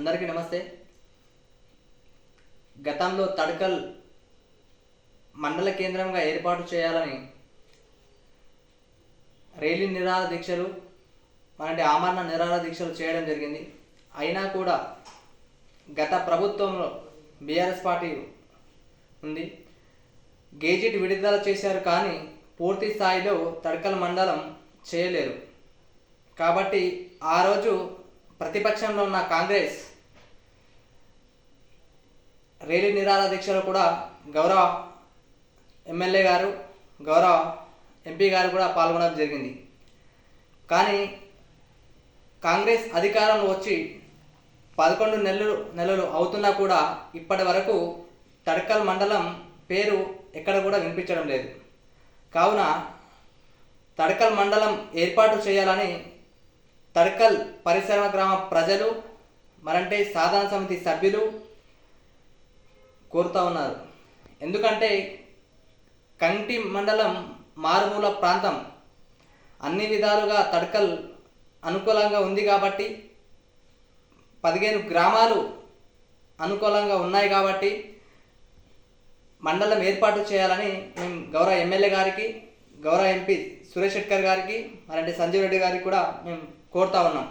అందరికీ నమస్తే. గతంలో తడకల్ మండల కేంద్రంగా ఏర్పాటు చేయాలని రైలు నిరాహార దీక్షలు అలాంటి ఆమరణ నిరాహార దీక్షలు చేయడం జరిగింది. అయినా కూడా గత ప్రభుత్వంలో బీఆర్ఎస్ పార్టీ ఉంది. గేజెట్ విడుదల చేశారు కానీ పూర్తి స్థాయిలో తడకల్ మండలం చేయలేరు కాబట్టి ఆ రోజు ప్రతిపక్షంలో ఉన్న కాంగ్రెస్ రేలి నిరాహార దీక్షలో కూడా గౌరవ ఎమ్మెల్యే గారు గౌరవ ఎంపీ గారు కూడా పాల్గొనడం జరిగింది. కానీ కాంగ్రెస్ అధికారంలో వచ్చి పదకొండు నెలలు నెలలు అవుతున్నా కూడా ఇప్పటి వరకు తడకల్ మండలం పేరు ఎక్కడ కూడా వినిపించడం లేదు. కావున తడకల్ మండలం ఏర్పాటు చేయాలని తడకల్ పరిసర గ్రామ ప్రజలు మరంటే సాధన సమితి సభ్యులు కోరుతా ఉన్నారు. ఎందుకంటే కంటి మండలం మారుమూల ప్రాంతం. అన్ని విధాలుగా తడకల్ అనుకూలంగా ఉంది కాబట్టి పదిహేను గ్రామాలు అనుకూలంగా ఉన్నాయి కాబట్టి మండలం ఏర్పాటు చేయాలని మేము గౌరవ ఎమ్మెల్యే గారికి గౌరవ ఎంపీ సురేష్ శెట్కర్ గారికి అలాంటి సంజీవ్ రెడ్డి గారికి కూడా మేము కోరుతా ఉన్నాం.